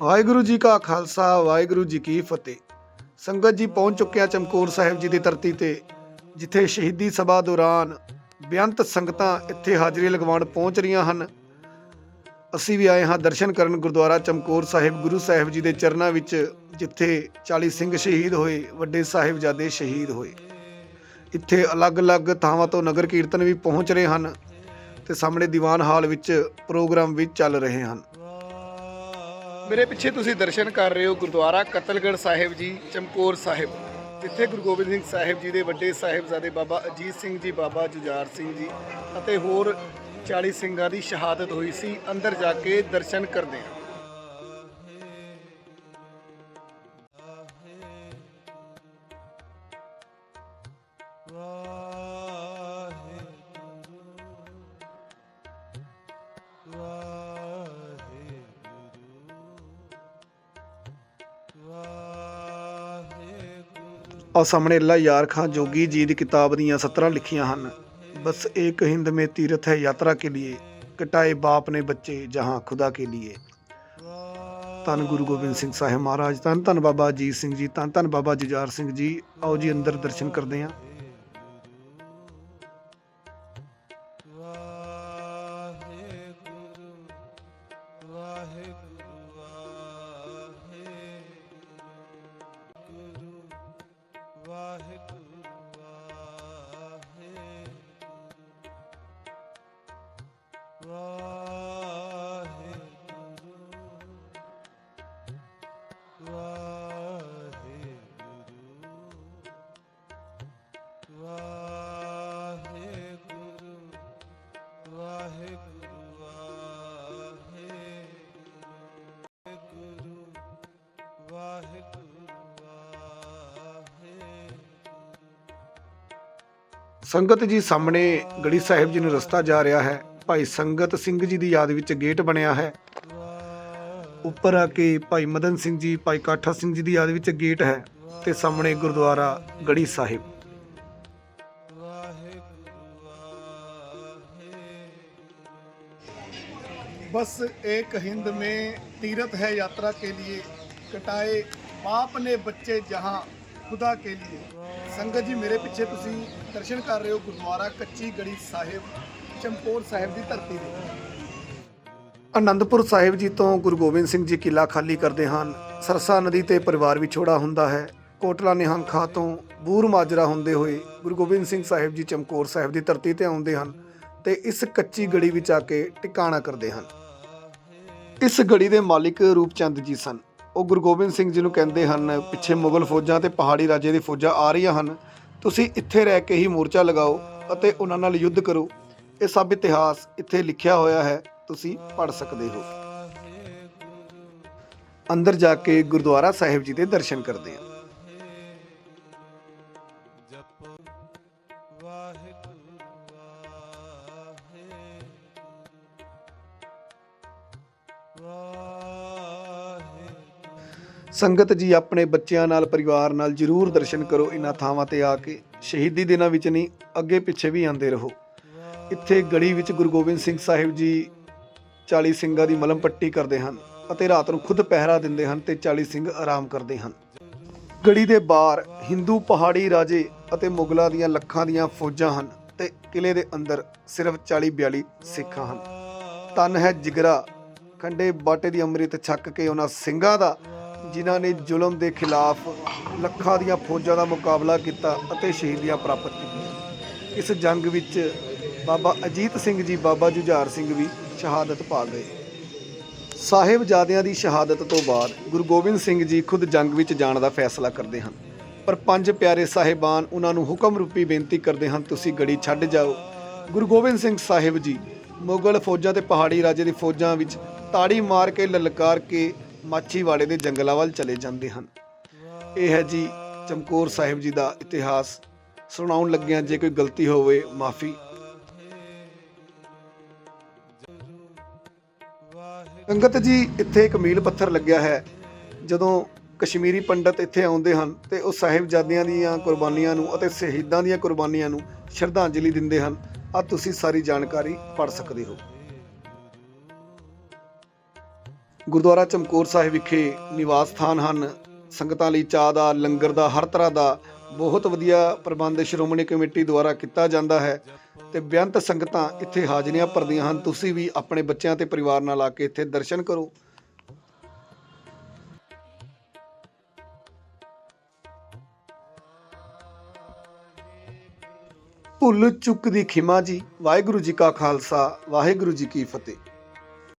ਵਾਹਿਗੁਰੂ ਜੀ ਕਾ ਖਾਲਸਾ, ਵਾਹਿਗੁਰੂ ਜੀ ਕੀ ਫਤਿਹ। ਸੰਗਤ ਜੀ ਪਹੁੰਚ ਚੁੱਕਿਆ ਚਮਕੌਰ ਸਾਹਿਬ ਜੀ ਦੀ ਧਰਤੀ ਤੇ, ਜਿੱਥੇ ਸ਼ਹੀਦੀ ਸਭਾ ਦੌਰਾਨ ਬੇਅੰਤ ਸੰਗਤਾਂ ਇੱਥੇ ਹਾਜ਼ਰੀ ਲਗਵਾਉਣ ਪਹੁੰਚ ਰਹੀਆਂ ਹਨ। ਅਸੀਂ ਵੀ ਆਏ ਹਾਂ ਦਰਸ਼ਨ ਕਰਨ ਗੁਰਦੁਆਰਾ ਚਮਕੌਰ ਸਾਹਿਬ ਗੁਰੂ ਸਾਹਿਬ ਜੀ ਦੇ ਚਰਨਾਂ ਵਿੱਚ, ਜਿੱਥੇ 40 ਸਿੰਘ ਸ਼ਹੀਦ ਹੋਏ, ਵੱਡੇ ਸਾਹਿਬਜ਼ਾਦੇ ਸ਼ਹੀਦ ਹੋਏ। ਇੱਥੇ ਅਲੱਗ-ਅਲੱਗ ਥਾਵਾਂ ਤੋਂ ਨਗਰ ਕੀਰਤਨ ਵੀ ਪਹੁੰਚ ਰਹੇ ਹਨ ਤੇ ਸਾਹਮਣੇ ਦੀਵਾਨ ਹਾਲ ਵਿੱਚ ਪ੍ਰੋਗਰਾਮ ਵੀ ਚੱਲ ਰਹੇ ਹਨ। ਮੇਰੇ ਪਿੱਛੇ ਤੁਸੀਂ ਦਰਸ਼ਨ ਕਰ ਰਹੇ ਹੋ ਗੁਰਦੁਆਰਾ ਕਤਲਗੜ੍ਹ ਸਾਹਿਬ ਜੀ, ਚਮਕੌਰ ਸਾਹਿਬ। ਜਿੱਥੇ ਗੁਰੂ ਗੋਬਿੰਦ ਸਿੰਘ ਸਾਹਿਬ ਜੀ ਦੇ ਵੱਡੇ ਸਾਹਿਬਜ਼ਾਦੇ ਬਾਬਾ ਅਜੀਤ ਸਿੰਘ ਜੀ, ਬਾਬਾ ਜੁਝਾਰ ਸਿੰਘ ਜੀ ਅਤੇ ਹੋਰ 40 ਸਿੰਘਾਂ ਦੀ ਸ਼ਹਾਦਤ ਹੋਈ ਸੀ। ਅੰਦਰ ਜਾ ਕੇ ਦਰਸ਼ਨ ਕਰਦੇ ਹਾਂ। ਆ ਸਾਹਮਣੇ ਅੱਲਾ ਯਾਰ ਖਾਨ ਜੋਗੀ ਜੀ ਦੀ ਕਿਤਾਬ ਦੀਆਂ 17 ਲਿਖੀਆਂ ਹਨ। ਬਸ ਇੱਕ ਹਿੰਦ ਮੇ ਤੀਰਥ ਹੈ ਯਾਤਰਾ ਕੇ ਲਈ ਕਟਾਏ ਬਾਪ ਨੇ ਬੱਚੇ ਜਹਾਂ ਖੁਦਾ ਕੇ ਲਈ ਤਨ ਗੁਰੂ ਗੋਬਿੰਦ ਸਿੰਘ ਸਾਹਿਬ ਮਹਾਰਾਜ ਤਨ ਤਨ ਬਾਬਾ ਅਜੀਤ ਸਿੰਘ ਜੀ ਤਨ ਤਨ ਬਾਬਾ ਜੁਝਾਰ ਸਿੰਘ ਜੀ, ਆਓ ਜੀ ਅੰਦਰ ਦਰਸ਼ਨ ਕਰਦੇ ਆਂ। ਹਾਂ ਸੰਗਤ ਜੀ ਸਾਹਮਣੇ ਗੜੀ ਸਾਹਿਬ ਜੀ ਨੂੰ ਰਸਤਾ ਜਾ ਰਿਹਾ ਹੈ ਭਾਈ ਸੰਗਤ ਸਿੰਘ ਜੀ ਦੀ ਯਾਦ ਵਿੱਚ ਗੇਟ ਬਣਿਆ ਹੈ ਉੱਪਰ ਆ ਕੇ ਭਾਈ ਮਦਨ ਸਿੰਘ ਜੀ ਭਾਈ ਕਾਠਾ ਸਿੰਘ ਜੀ ਦੀ ਯਾਦ ਵਿੱਚ ਗੇਟ ਹੈ ਤੇ ਸਾਹਮਣੇ ਗੁਰਦੁਆਰਾ ਗੜੀ ਸਾਹਿਬ बस एक हिंद में तीरथ है यात्रा के लिए कटाए बाप ने ਬੱਚੇ ਜਹਾਂ ਖੁਦਾ ਕੇ ਲਈ ਸੰਗਤ ਜੀ, ਮੇਰੇ ਪਿੱਛੇ ਤੁਸੀਂ ਦਰਸ਼ਨ ਕਰ ਰਹੇ ਹੋ ਗੁਰਦੁਆਰਾ ਕੱਚੀ ਗੜੀ ਸਾਹਿਬ ਚਮਕੌਰ ਸਾਹਿਬ ਦੀ ਧਰਤੀ ਦੇ। ਆਨੰਦਪੁਰ ਸਾਹਿਬ ਜੀ ਤੋਂ ਗੁਰੂ ਗੋਬਿੰਦ ਸਿੰਘ ਜੀ ਕਿਲਾ ਖਾਲੀ ਕਰਦੇ ਹਨ। ਸਰਸਾ ਨਦੀ ਤੇ ਪਰਿਵਾਰ ਵਿਛੋੜਾ ਹੁੰਦਾ ਹੈ। ਕੋਟਲਾ ਨਿਹੰਗ ਖਾਂ ਤੋਂ ਬੂਰ ਮਾਜਰਾ ਹੁੰਦੇ ਹੋਏ ਗੁਰੂ ਗੋਬਿੰਦ ਸਿੰਘ ਸਾਹਿਬ ਜੀ ਚਮਕੌਰ ਸਾਹਿਬ ਦੀ ਧਰਤੀ ਤੇ ਆਉਂਦੇ ਹਨ ਤੇ ਇਸ ਕੱਚੀ ਗੜੀ ਵਿੱਚ ਆ ਕੇ ਟਿਕਾਣਾ ਕਰਦੇ ਹਨ। ਇਸ ਗੜੀ ਦੇ ਮਾਲਿਕ ਰੂਪਚੰਦ ਜੀ ਸਨ। ਉਹ ਗੁਰੂ ਗੋਬਿੰਦ ਸਿੰਘ ਜੀ ਨੂੰ ਕਹਿੰਦੇ ਹਨ, ਪਿੱਛੇ ਮੁਗਲ ਫੌਜਾਂ ਤੇ ਪਹਾੜੀ ਰਾਜੇ ਦੀ ਫੌਜਾਂ ਆ ਰਹੀਆਂ ਹਨ, ਤੁਸੀਂ ਇੱਥੇ ਰਹਿ ਕੇ ਹੀ ਮੋਰਚਾ ਲਗਾਓ ਅਤੇ ਉਹਨਾਂ ਨਾਲ ਯੁੱਧ ਕਰੋ। ਇਹ ਸਭ ਇਤਿਹਾਸ ਇੱਥੇ ਲਿਖਿਆ ਹੋਇਆ ਹੈ, ਤੁਸੀਂ ਪੜ੍ਹ ਸਕਦੇ ਹੋ। ਅੰਦਰ ਜਾ ਕੇ ਗੁਰਦੁਆਰਾ ਸਾਹਿਬ ਜੀ ਦੇ ਦਰਸ਼ਨ ਕਰਦੇ ਹਾਂ। ਸੰਗਤ ਜੀ ਆਪਣੇ ਬੱਚਿਆਂ ਨਾਲ, ਪਰਿਵਾਰ ਨਾਲ ਜਰੂਰ ਦਰਸ਼ਨ ਕਰੋ ਇਹਨਾਂ ਥਾਵਾਂ ਤੇ ਆ ਕੇ। ਸ਼ਹੀਦੀ ਦਿਨਾਂ ਵਿੱਚ ਨਹੀਂ, ਅੱਗੇ ਪਿੱਛੇ ਵੀ ਆਉਂਦੇ ਰਹੋ। ਇੱਥੇ ਗੜੀ ਵਿੱਚ ਗੁਰੂ ਗੋਬਿੰਦ ਸਿੰਘ ਸਾਹਿਬ ਜੀ 40 ਸਿੰਘਾਂ ਦੀ ਮਲਮ ਪੱਟੀ ਕਰਦੇ ਹਨ ਅਤੇ ਰਾਤ ਨੂੰ ਖੁਦ ਪਹਿਰਾ ਦਿੰਦੇ ਹਨ ਤੇ 40 ਸਿੰਘ ਆਰਾਮ ਕਰਦੇ ਹਨ। ਗੜੀ ਦੇ ਬਾਹਰ ਹਿੰਦੂ ਪਹਾੜੀ ਰਾਜੇ ਅਤੇ ਮੁਗਲਾਂ ਦੀਆਂ ਲੱਖਾਂ ਦੀਆਂ ਫੌਜਾਂ ਹਨ ਤੇ ਕਿਲੇ ਦੇ ਅੰਦਰ ਸਿਰਫ 40 42 ਸਿੱਖਾਂ ਹਨ। ਤਨ ਹੈ ਜਿਗਰਾ, ਖੰਡੇ ਬਾਟੇ ਦੀ ਅੰਮ੍ਰਿਤ ਛੱਕ ਕੇ ਉਹਨਾਂ ਸਿੰਘਾਂ ਦਾ ਜਿਨ੍ਹਾਂ ਨੇ ਜ਼ੁਲਮ ਦੇ ਖਿਲਾਫ ਲੱਖਾਂ ਦੀਆਂ ਫੌਜਾਂ ਦਾ ਮੁਕਾਬਲਾ ਕੀਤਾ ਅਤੇ ਸ਼ਹੀਦੀਆਂ ਪ੍ਰਾਪਤ ਕੀਤੀਆਂ। ਇਸ ਜੰਗ ਵਿੱਚ ਬਾਬਾ ਅਜੀਤ ਸਿੰਘ ਜੀ, ਬਾਬਾ ਜੁਝਾਰ ਸਿੰਘ ਵੀ ਸ਼ਹਾਦਤ ਪਾ ਗਏ ਸਾਹਿਬਜ਼ਾਦਿਆਂ ਦੀ ਸ਼ਹਾਦਤ ਤੋਂ ਬਾਅਦ ਗੁਰੂ ਗੋਬਿੰਦ ਸਿੰਘ ਜੀ ਖੁਦ ਜੰਗ ਵਿੱਚ ਜਾਣ ਦਾ ਫੈਸਲਾ ਕਰਦੇ ਹਨ। ਪਰ ਪੰਜ ਪਿਆਰੇ ਸਾਹਿਬਾਨ ਉਹਨਾਂ ਨੂੰ ਹੁਕਮ ਰੂਪੀ ਬੇਨਤੀ ਕਰਦੇ ਹਨ, ਤੁਸੀਂ ਗੜੀ ਛੱਡ ਜਾਓ। ਗੁਰੂ ਗੋਬਿੰਦ ਸਿੰਘ ਸਾਹਿਬ ਜੀ ਮੁਗਲ ਫੌਜਾਂ ਤੇ ਪਹਾੜੀ ਰਾਜੇ ਦੀ ਫੌਜਾਂ ਵਿੱਚ ਤਾੜੀ ਮਾਰ ਕੇ, ਲਲਕਾਰ ਕੇ ਮਾਛੀਵਾੜੇ ਦੇ ਜੰਗਲਾਂ ਵੱਲ ਚਲੇ ਜਾਂਦੇ ਹਨ। ਇਹ ਹੈ ਜੀ ਚਮਕੌਰ ਸਾਹਿਬ ਜੀ ਦਾ ਇਤਿਹਾਸ। ਸੁਣਾਉਣ ਲੱਗਿਆਂ ਜੇ ਕੋਈ ਗਲਤੀ ਹੋਵੇ, ਮਾਫੀ। ਸੰਗਤ ਜੀ, ਇੱਥੇ ਇੱਕ ਮੀਲ ਪੱਥਰ ਲੱਗਿਆ ਹੈ। ਜਦੋਂ ਕਸ਼ਮੀਰੀ ਪੰਡਤ ਇੱਥੇ ਆਉਂਦੇ ਹਨ ਤੇ ਉਹ ਸਾਹਿਬਜ਼ਾਦਿਆਂ ਦੀਆਂ ਕੁਰਬਾਨੀਆਂ ਨੂੰ ਅਤੇ ਸ਼ਹੀਦਾਂ ਦੀਆਂ ਕੁਰਬਾਨੀਆਂ ਨੂੰ ਸ਼ਰਧਾਂਜਲੀ ਦਿੰਦੇ ਹਨ। ਆ ਤੁਸੀਂ ਸਾਰੀ ਜਾਣਕਾਰੀ ਪੜ੍ਹ ਸਕਦੇ ਹੋ। ਗੁਰਦੁਆਰਾ ਚਮਕੌਰ ਸਾਹਿਬ ਵਿਖੇ ਨਿਵਾਸ ਸਥਾਨ ਹਨ। ਸੰਗਤਾਂ ਲਈ ਚਾਹ ਦਾ, ਲੰਗਰ ਦਾ, ਹਰ ਤਰ੍ਹਾਂ ਦਾ ਬਹੁਤ ਵਧੀਆ ਪ੍ਰਬੰਧ ਸ਼੍ਰੋਮਣੀ ਕਮੇਟੀ ਦੁਆਰਾ ਕੀਤਾ ਜਾਂਦਾ ਹੈ ਤੇ ਬੇਅੰਤ ਸੰਗਤਾਂ ਇੱਥੇ ਹਾਜ਼ਰੀਆਂ ਭਰਦੀਆਂ ਹਨ। ਤੁਸੀਂ ਵੀ ਆਪਣੇ ਬੱਚਿਆਂ ਤੇ ਪਰਿਵਾਰ ਨਾਲ ਆ ਕੇ ਇੱਥੇ ਦਰਸ਼ਨ ਕਰੋ। ਭੁੱਲ ਚੁੱਕ ਦੀ ਖਿਮਾ ਜੀ, ਵਾਹਿਗੁਰੂ ਜੀ ਕਾ ਖਾਲਸਾ, ਵਾਹਿਗੁਰੂ ਜੀ ਕੀ ਫਤਿਹ।